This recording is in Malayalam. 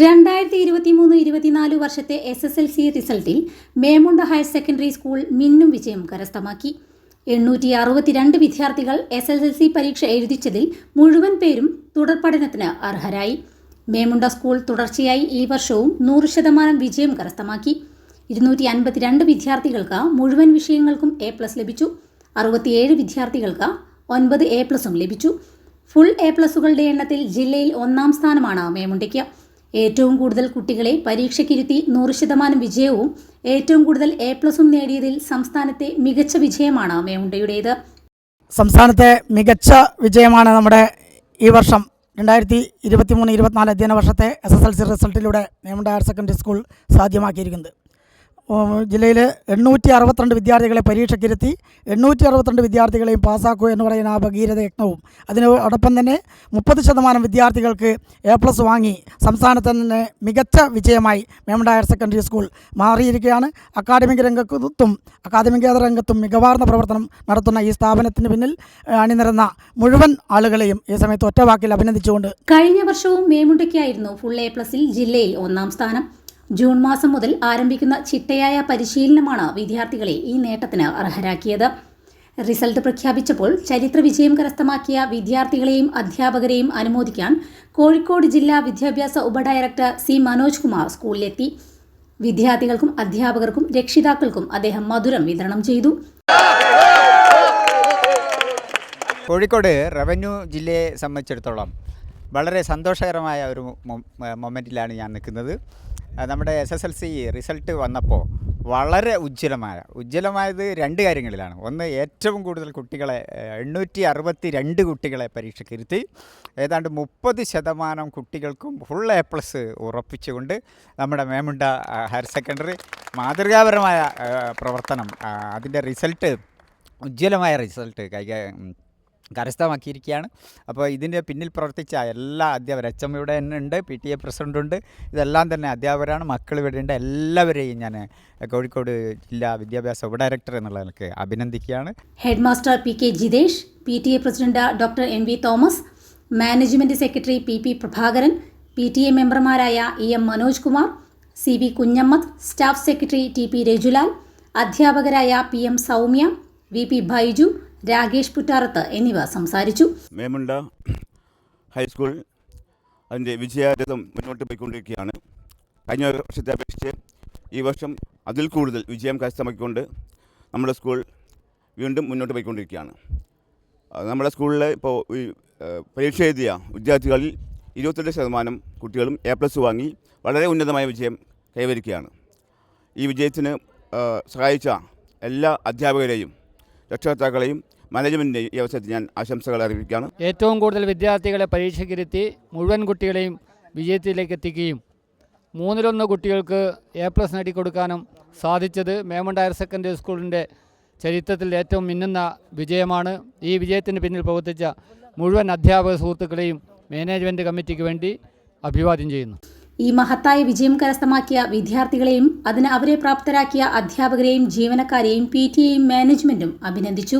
രണ്ടായിരത്തി ഇരുപത്തി മൂന്ന് ഇരുപത്തിനാല് വർഷത്തെ എസ് എസ് എൽ സി റിസൾട്ടിൽ മേമുണ്ട ഹയർ സെക്കൻഡറി സ്കൂൾ മിന്നും വിജയം കരസ്ഥമാക്കി. എണ്ണൂറ്റി അറുപത്തിരണ്ട് വിദ്യാർത്ഥികൾ എസ് എസ് എൽ സി പരീക്ഷ എഴുതിച്ചതിൽ മുഴുവൻ പേരും തുടർ പഠനത്തിന് അർഹരായി. മേമുണ്ട സ്കൂൾ തുടർച്ചയായി ഈ വർഷവും നൂറ് ശതമാനം വിജയം കരസ്ഥമാക്കി. ഇരുന്നൂറ്റി അൻപത്തിരണ്ട് വിദ്യാർത്ഥികൾക്ക് മുഴുവൻ വിഷയങ്ങൾക്കും എ പ്ലസ് ലഭിച്ചു. അറുപത്തിയേഴ് വിദ്യാർത്ഥികൾക്ക് ഒൻപത് എ പ്ലസും ലഭിച്ചു. ഫുൾ എ പ്ലസുകളുടെ എണ്ണത്തിൽ ജില്ലയിൽ ഒന്നാം സ്ഥാനമാണ് മേമുണ്ടയ്ക്ക്. ഏറ്റവും കൂടുതൽ കുട്ടികളെ പരീക്ഷയ്ക്കിരുത്തി നൂറ് ശതമാനം വിജയവും ഏറ്റവും കൂടുതൽ എ പ്ലസും നേടിയതിൽ സംസ്ഥാനത്തെ മികച്ച വിജയമാണ് മേമുണ്ടയുടേത് സംസ്ഥാനത്തെ മികച്ച വിജയമാണ് നമ്മുടെ ഈ വർഷം രണ്ടായിരത്തി ഇരുപത്തി മൂന്ന് ഇരുപത്തിനാല് അധ്യയന വർഷത്തെ എസ് എസ് എൽ സി റിസൾട്ടിലൂടെ മേമുണ്ട ഹയർ സെക്കൻഡറി സ്കൂൾ സാധ്യമാക്കിയിരിക്കുന്നത്. ജില്ലയിൽ എണ്ണൂറ്റി അറുപത്തിരണ്ട് വിദ്യാർത്ഥികളെ പരീക്ഷയ്ക്കിരുത്തി എണ്ണൂറ്റി അറുപത്തിരണ്ട് വിദ്യാർത്ഥികളെയും പാസ്സാക്കൂ എന്ന് പറയുന്ന ആ ഭഗീരഥ യജ്ഞവും അതിനോടൊപ്പം തന്നെ മുപ്പത് ശതമാനം വിദ്യാർത്ഥികൾക്ക് എ പ്ലസ് വാങ്ങി സംസ്ഥാനത്ത് തന്നെ മികച്ച വിജയമായി മേമണ്ട ഹയർ സെക്കൻഡറി സ്കൂൾ മാറിയിരിക്കുകയാണ്. അക്കാദമിക രംഗത്തും അക്കാദമികേതര രംഗത്തും മികവാർന്ന പ്രവർത്തനം നടത്തുന്ന ഈ സ്ഥാപനത്തിന് പിന്നിൽ അണിനിരന്ന മുഴുവൻ ആളുകളെയും ഈ സമയത്ത് ഒറ്റവാക്കിൽ അഭിനന്ദിച്ചുകൊണ്ട് കഴിഞ്ഞ വർഷവും മേമുണ്ടയ്ക്കായിരുന്നു ഫുൾ എ പ്ലസിൽ ജില്ലയിൽ ഒന്നാം സ്ഥാനം. ജൂൺ മാസം മുതൽ ആരംഭിക്കുന്ന ചിട്ടയായ പരിശീലനമാണ് വിദ്യാർത്ഥികളെ ഈ നേട്ടത്തിന് അർഹരാക്കിയത്. റിസൾട്ട് പ്രഖ്യാപിച്ചപ്പോൾ ചരിത്ര വിജയം കരസ്ഥമാക്കിയ വിദ്യാർത്ഥികളെയും അധ്യാപകരെയും അനുമോദിക്കാൻ കോഴിക്കോട് ജില്ലാ വിദ്യാഭ്യാസ ഉപഡയറക്ടർ സി മനോജ് കുമാർ സ്കൂളിലെത്തി. വിദ്യാർത്ഥികൾക്കും അധ്യാപകർക്കും രക്ഷിതാക്കൾക്കും അദ്ദേഹം മധുരം വിതരണം ചെയ്തു. കോഴിക്കോട് റവന്യൂ ജില്ലയെ സംബന്ധിച്ചിടത്തോളം വളരെ സന്തോഷകരമായ ഒരു മൊമെന്റിലാണ് ഞാൻ നിൽക്കുന്നത്. നമ്മുടെ S S L C result വന്നപ്പോൾ വളരെ ഉജ്ജ്വലമായ ഉജ്ജ്വലമായത് രണ്ട് കാര്യങ്ങളിലാണ്. ഒന്ന് ഏറ്റവും കൂടുതൽ കുട്ടികളെ എണ്ണൂറ്റി അറുപത്തി രണ്ട് കുട്ടികളെ പരീക്ഷയ്ക്ക് ഇരുത്തി ഏതാണ്ട് മുപ്പത് ശതമാനം കുട്ടികൾക്കും ഫുൾ എ പ്ലസ് ഉറപ്പിച്ചുകൊണ്ട് നമ്മുടെ മേമുണ്ട ഹയർ സെക്കൻഡറി മാതൃകാപരമായ പ്രവർത്തനം അതിന്റെ റിസൾട്ട് ഉജ്ജ്വലമായ റിസൾട്ട് കൈകാര്യം കരസ്ഥമാക്കിയിരിക്കുകയാണ്. അപ്പോൾ ഇതിന്റെ പിന്നിൽ പ്രവർത്തിച്ച എല്ലാ അധ്യാപകർ എച്ച് എം ഇവിടെ തന്നെ ഉണ്ട് പി ടി എ പ്രസിഡന്റ് ഉണ്ട് ഇതെല്ലാം തന്നെ അധ്യാപകരാണ് മക്കൾ ഇവിടെ ഉണ്ട് എല്ലാവരെയും ഞാൻ കോഴിക്കോട് ജില്ലാ വിദ്യാഭ്യാസ ഉപ ഡയറക്ടർ എന്നുള്ള നിലയ്ക്ക് അഭിനന്ദിക്കുകയാണ്. Head master P K Jithesh P T A president doctor M V Thomas management secretary P P Prabhakaran P T A മെമ്പർമാരായ E M Manoj Kumar C V Kunhammad staff secretary T P Rajulal അധ്യാപകരായ P M Soumya V P Baiju Rakesh Puttarath എന്നിവ സംസാരിച്ചു. മേമുണ്ട ഹൈസ്കൂൾ അതിന്റെ വിജയാരതം മുന്നോട്ട് പോയിക്കൊണ്ടിരിക്കുകയാണ്. കഴിഞ്ഞ വർഷത്തെ അപേക്ഷിച്ച് ഈ വർഷം അതിൽ കൂടുതൽ വിജയം കരസ്ഥമാക്കിക്കൊണ്ട് നമ്മുടെ സ്കൂൾ വീണ്ടും മുന്നോട്ട് പോയിക്കൊണ്ടിരിക്കുകയാണ്. നമ്മുടെ സ്കൂളിലെ ഇപ്പോൾ പരീക്ഷ എഴുതിയ വിദ്യാർത്ഥികളിൽ ഇരുപത്തെട്ട് ശതമാനം കുട്ടികളും എ പ്ലസ് വാങ്ങി വളരെ ഉന്നതമായ വിജയം കൈവരിക്കുകയാണ്. ഈ വിജയത്തിന് സഹായിച്ച എല്ലാ അധ്യാപകരെയും രക്ഷകർത്താക്കളെയും മാനേജ്മെന്റിന്റെയും ഈ അവസരത്തിൽ ഞാൻ ആശംസകൾ അറിയിക്കുകയാണ്. ഏറ്റവും കൂടുതൽ വിദ്യാർത്ഥികളെ പരീക്ഷയ്ക്കിരുത്തി മുഴുവൻ കുട്ടികളെയും വിജയത്തിലേക്ക് എത്തിക്കുകയും മൂന്നിലൊന്ന് കുട്ടികൾക്ക് എ പ്ലസ് നേടിക്കൊടുക്കാനും സാധിച്ചത് മേമണ്ട് ഹയർ സെക്കൻഡറി സ്കൂളിന്റെ ചരിത്രത്തിൽ ഏറ്റവും മിന്നുന്ന വിജയമാണ്. ഈ വിജയത്തിന് പിന്നിൽ പ്രവർത്തിച്ച മുഴുവൻ അധ്യാപക സുഹൃത്തുക്കളെയും മാനേജ്മെന്റ് കമ്മിറ്റിക്ക് വേണ്ടി അഭിവാദ്യം ചെയ്യുന്നു. ഈ മഹത്തായ വിജയം കരസ്ഥമാക്കിയ വിദ്യാർത്ഥികളെയും അതിന് അവരെ പ്രാപ്തരാക്കിയ അധ്യാപകരെയും ജീവനക്കാരെയും പി ടി എയും മാനേജ്മെന്റും അഭിനന്ദിച്ചു.